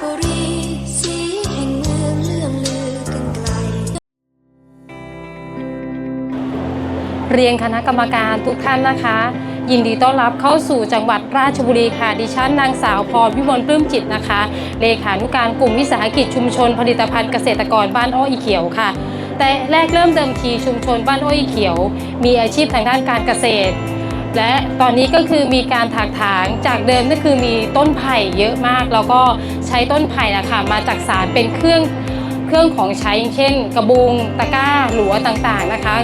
บุรีสีแห่งเมืองเลื่องลือกันไกล เรียนคณะกรรมการทุกท่านนะคะ ยินดีต้อนรับเข้าสู่จังหวัดราชบุรีค่ะดิฉันนางสาวพรพิมลปลื้มจิตนะคะ เลขานุการกลุ่มวิสาหกิจชุมชน ผลิตภัณฑ์เกษตรกรบ้านอ้ออีเขียวค่ะ แต่แรกเริ่มเดิมทีชุมชนบ้านอ้ออีเขียว มีอาชีพทางด้านการเกษตร และตอนนี้ก็คือมีการถากถางจากเดิมก็คือมีต้นไผ่เยอะมาก แล้วก็ใช้ต้นไผ่นะคะมาจากสารเป็นเครื่องเครื่องของใช้เช่น กระบุงตะกร้าหลัวต่างๆนะคะ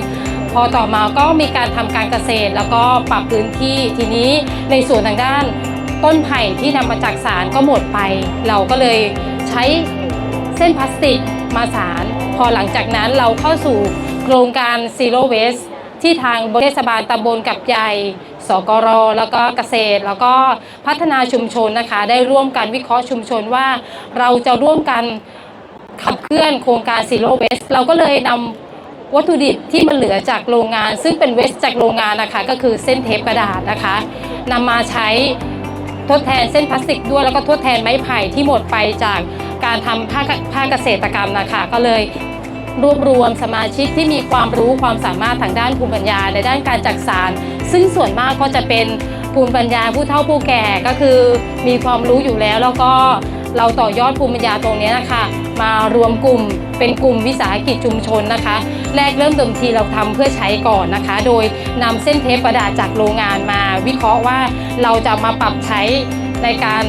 พอต่อมาก็มีการทำการเกษตร แล้วก็ปรับพื้นที่ทีนี้ในส่วนทางด้านต้นไผ่ที่นำมาจากสารก็หมดไป เราก็เลยใช้เส้นพลาสติกมาสาร พอหลังจากนั้นเราเข้าสู่โครงการ Zero Waste ที่ทางเทศบาลตำบลกับใหญ่ สกร แล้วก็เกษตร แล้วก็พัฒนาชุมชนนะคะ ได้ร่วมกันวิเคราะห์ชุมชนว่า เราจะร่วมกันขับเคลื่อนโครงการ Zero Waste เราก็เลยนำวัตถุดิบที่มันเหลือจากโรงงาน ซึ่งเป็นเวสจากโรงงานนะคะ ก็คือเส้นเทปกระดาษนะคะนำมาใช้ทดแทนเส้นพลาสติกด้วยแล้วก็ทดแทนไม้ไผ่ที่หมดไปจากการทำผ้าผ้าเกษตรกรรมนะคะ ก็เลย รวบรวมสมาชิกที่มีความรู้ความสามารถทางด้านภูมิปัญญาในด้านการจักสาร ซึ่งส่วนมากก็จะเป็นภูมิปัญญาผู้เฒ่าผู้แก่ก็คือมีความรู้อยู่แล้วแล้วก็เราต่อยอดภูมิปัญญาตรงนี้นะคะ มารวมกลุ่มเป็นกลุ่มวิสาหกิจชุมชนนะคะ แรกเริ่มเดิมทีเราทำเพื่อใช้ก่อนนะคะ โดยนำเส้นเทปกระดาษจากโรงงานมาวิเคราะห์ว่าเราจะมาปรับใช้ในการ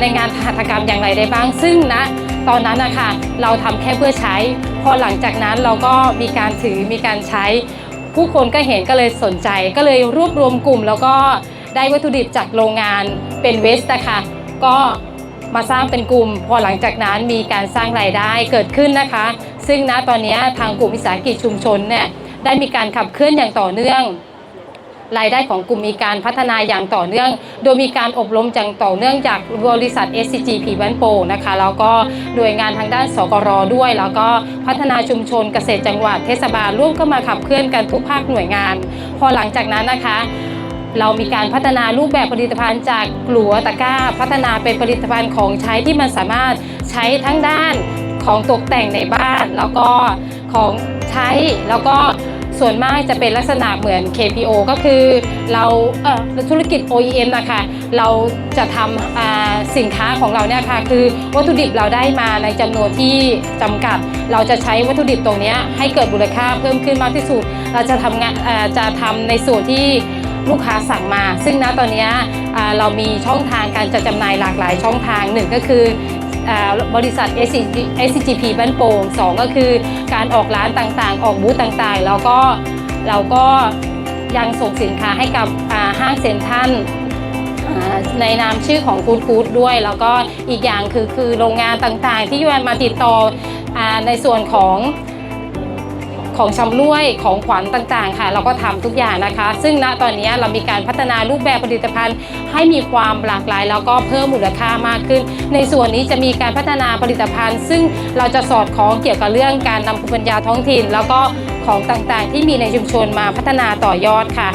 ในงานหัตถกรรมอย่างไรได้บ้าง ซึ่งณตอนนั้นนะคะเราทำแค่เพื่อใช้ พอหลังจากนั้นเราก็มีการถือมีการใช้ ผู้คนก็เห็นก็เลยสนใจ ก็เลยรวบรวมกลุ่ม แล้วก็ได้วัตถุดิบจากโรงงานเป็นเวสต์นะคะก็มาสร้างเป็นกลุ่ม พอหลังจากนั้นมีการสร้างรายได้เกิดขึ้นนะคะ ซึ่งณตอนนี้ทางกลุ่มวิสาหกิจชุมชนเนี่ยได้มีการขับเคลื่อนอย่างต่อเนื่อง รายได้ของกลุ่มมีการพัฒนาอย่างต่อเนื่อง โดยมีการอบรมอย่างต่อเนื่องจากบริษัท SCGP บ้านโปนะคะ แล้วก็หน่วยงานทางด้านสกรด้วย แล้วก็พัฒนาชุมชนเกษตรจังหวัดเทศบาลร่วมก็มาขับเคลื่อนกันทุกภาคหน่วยงาน พอหลังจากนั้นนะคะเรามีการพัฒนารูปแบบผลิตภัณฑ์จากกลัวตะก้า พัฒนาเป็นผลิตภัณฑ์ของใช้ที่มันสามารถใช้ทั้งด้านของตกแต่งในบ้าน แล้วก็ของใช้แล้วก็ ส่วนมากจะเป็นลักษณะเหมือน KPO ก็คือเราเออธุรกิจ OEM นะคะเราจะทำสินค้าของเราเนี่ยค่ะคือวัตถุดิบเราได้มาในจำนวนที่จำกัด เราจะใช้วัตถุดิบตรงนี้ให้เกิดมูลค่าเพิ่มขึ้นมากที่สุด เราจะทำงานจะทำในส่วนที่ลูกค้าสั่งมา ซึ่งณตอนนี้เรามีช่องทางการจัดจำหน่ายหลากหลายช่องทางหนึ่งก็คือ บริษัท SCGP บ้านโป่งสองก็คือการออกร้านต่างๆ ออกบูธต่างๆ แล้วก็เราก็ยังส่งสินค้าให้กับห้างเซ็นทรัลในนามชื่อของ Good Food ด้วย แล้วก็อีกอย่างคือคือโรงงานต่างๆ ที่ยวนมาติดต่ออในส่วนของ ของชำร่วยของขวัญต่างๆ ค่ะ เราก็ทำทุกอย่างนะคะ ซึ่งณตอนนี้เรามีการพัฒนารูปแบบผลิตภัณฑ์ ให้มีความหลากหลาย แล้วก็เพิ่มมูลค่ามากขึ้น ในส่วนนี้จะมีการพัฒนาผลิตภัณฑ์ ซึ่งเราจะสอดคล้องเกี่ยวกับเรื่องการนำภูมิปัญญาท้องถิ่น แล้วก็ของต่างๆ ที่มีในชุมชนมาพัฒนาต่อยอดค่ะ